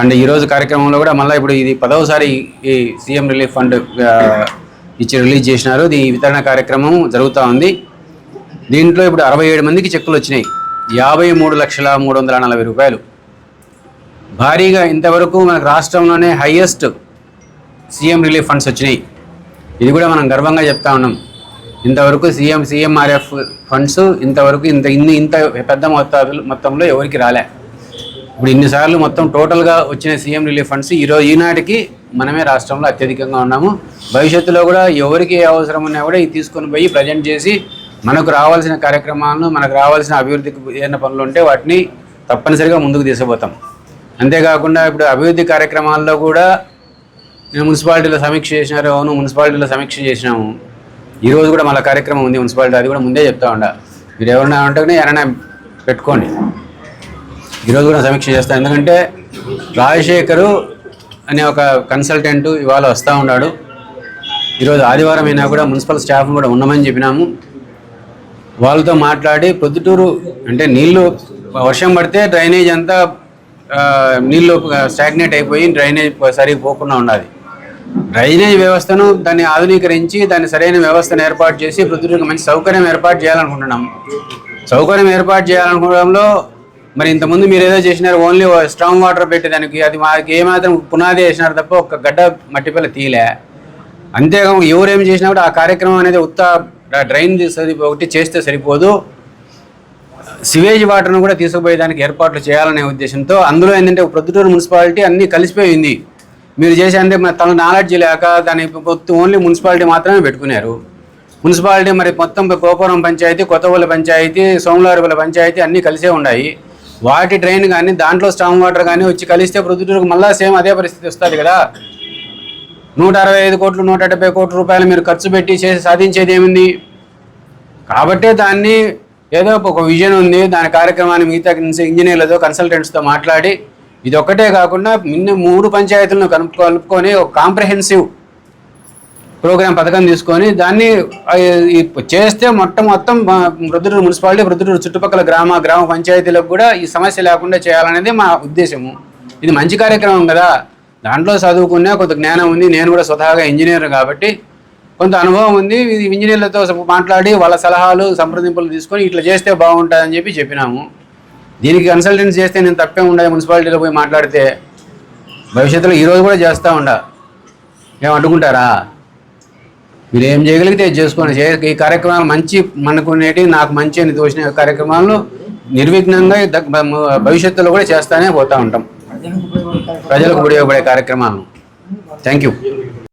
And ఈరోజు కార్యక్రమంలో కూడా మళ్ళీ ఇప్పుడు ఇది పదవసారి ఈ సీఎం రిలీఫ్ ఫండ్ ఇచ్చి రిలీజ్ చేసినారు. ఈ వితరణ కార్యక్రమం జరుగుతూ ఉంది. దీంట్లో ఇప్పుడు అరవై ఏడు మందికి చెక్కులు వచ్చినాయి. యాభై మూడు లక్షల మూడు వందల నలభై రూపాయలు. భారీగా ఇంతవరకు మనకు రాష్ట్రంలోనే హయ్యెస్ట్ సీఎం రిలీఫ్ ఫండ్స్ వచ్చినాయి. ఇది కూడా మనం గర్వంగా చెప్తా ఉన్నాం. ఇంతవరకు సీఎం సీఎంఆర్ఎఫ్ ఫండ్స్ ఇంతవరకు ఇంత ఇన్ని ఇంత పెద్ద మొత్తాలు మొత్తంలో ఎవరికి రాలే. ఇప్పుడు ఇన్నిసార్లు మొత్తం టోటల్గా వచ్చిన సీఎం రిలీఫ్ ఫండ్స్ ఈరోజు ఈనాటికి మనమే రాష్ట్రంలో అత్యధికంగా ఉన్నాము. భవిష్యత్తులో కూడా ఎవరికి ఏ అవసరం ఉన్నా కూడా ఇది తీసుకొని పోయి ప్రజెంట్ చేసి మనకు రావాల్సిన కార్యక్రమాలను మనకు రావాల్సిన అభివృద్ధికి ఏదైనా పనులు ఉంటే వాటిని తప్పనిసరిగా ముందుకు తీసుకుపోతాం. అంతేకాకుండా ఇప్పుడు అభివృద్ధి కార్యక్రమాల్లో కూడా నేను మున్సిపాలిటీలో సమీక్ష చేసినారు అవును మున్సిపాలిటీలో సమీక్ష చేసినాము. ఈరోజు కూడా మళ్ళీ కార్యక్రమం ఉంది మున్సిపాలిటీ అది కూడా ముందే చెప్తా ఉండ. మీరు ఎవరైనా ఉంటే ఎవరైనా పెట్టుకోండి. ఈరోజు కూడా సమీక్ష చేస్తాను ఎందుకంటే రాజశేఖరు అనే ఒక కన్సల్టెంట్ ఇవాళ వస్తూ ఉన్నాడు. ఈరోజు ఆదివారం అయినా కూడా మున్సిపల్ స్టాఫ్ కూడా ఉండమని చెప్పినాము. వాళ్ళతో మాట్లాడి పొద్దుటూరు అంటే నీళ్ళు వర్షం పడితే డ్రైనేజ్ అంతా నీళ్ళు నీళ్ళు స్టాగ్నేట్ అయిపోయి డ్రైనేజ్ సరిగ్గా పోకుండా ఉండాలి. డ్రైనేజ్ వ్యవస్థను దాన్ని ఆధునీకరించి దాన్ని సరైన వ్యవస్థను ఏర్పాటు చేసి పొద్దుటూరుకు మంచి సౌకర్యం ఏర్పాటు చేయాలనుకుంటున్నాం సౌకర్యం ఏర్పాటు చేయాలనుకోవడంలో మరి ఇంతకుముందు మీరు ఏదో చేసినారు ఓన్లీ స్ట్రాంగ్ వాటర్ పెట్టేదానికి అది మాకు ఏమాత్రం పునాది వేసినారు తప్ప ఒక గడ్డ మట్టి పిల్ల తీయలే అంతేకాకుండా ఎవరేం చేసినా కూడా ఆ కార్యక్రమం అనేది ఉత్త డ్రైన్ సరి ఒకటి చేస్తే సరిపోదు. సివేజ్ వాటర్ను కూడా తీసుకుపోయేదానికి ఏర్పాట్లు చేయాలనే ఉద్దేశంతో అందులో ఏంటంటే ప్రొద్దుటూరు మున్సిపాలిటీ అన్నీ కలిసిపోయింది. మీరు చేసే అంటే మరి తన నాలెడ్జ్ లేక దాని ఓన్లీ మున్సిపాలిటీ మాత్రమే పెట్టుకున్నారు. మున్సిపాలిటీ మరి మొత్తం గోపురం పంచాయతీ కొత్తవల్లి పంచాయతీ సోమలారిపల్లి పంచాయతీ అన్నీ కలిసే ఉన్నాయి వాటి డ్రైన్ కానీ దాంట్లో స్ట్రాంగ్ వాటర్ కానీ వచ్చి కలిస్తే ప్రొద్దుటూరుకు మళ్ళీ సేమ్ అదే పరిస్థితి వస్తుంది కదా. నూట అరవై ఐదు కోట్లు నూట డెబ్బై కోట్ల రూపాయలు మీరు ఖర్చు పెట్టి చేసి సాధించేది ఏముంది? కాబట్టే దాన్ని ఏదో ఒక విజన్ ఉంది దాని కార్యక్రమాన్ని మిగతా ఇంజనీర్లతో కన్సల్టెంట్స్తో మాట్లాడి ఇది ఒక్కటే కాకుండా మిన్న మూడు పంచాయతీలను కలుపు కలుపుకొని ఒక కాంప్రహెన్సివ్ ప్రోగ్రామ్ పథకం తీసుకొని దాన్ని చేస్తే మొత్తం మొత్తం ప్రొద్దుటూరు మున్సిపాలిటీ ప్రొద్దుటూరు చుట్టుపక్కల గ్రామ గ్రామ పంచాయతీలకు కూడా ఈ సమస్య లేకుండా చేయాలనేది మా ఉద్దేశము. ఇది మంచి కార్యక్రమం కదా. దాంట్లో చదువుకునే కొంత జ్ఞానం ఉంది. నేను కూడా స్వతహాగా ఇంజనీర్ కాబట్టి కొంత అనుభవం ఉంది. ఇది ఇంజనీర్లతో మాట్లాడి వాళ్ళ సలహాలు సంప్రదింపులు తీసుకొని ఇట్లా చేస్తే బాగుంటుందని చెప్పి చెప్పినాము. దీనికి కన్సల్టెన్స్ చేస్తే నేను తప్పే ఉండదు మున్సిపాలిటీలో పోయి మాట్లాడితే. భవిష్యత్తులో ఈరోజు కూడా చేస్తూ ఉండ. ఏం అడ్డుకుంటారా? మీరు ఏం చేయగలిగితే చేసుకోండి. ఈ కార్యక్రమాలు మంచి మనకు నాకు మంచి అని తోచిన కార్యక్రమాలను నిర్విఘ్నంగా భవిష్యత్తులో కూడా చేస్తానే పోతూ ఉంటాం. ప్రజలకు ఉపయోగపడే కార్యక్రమాలను. Thank you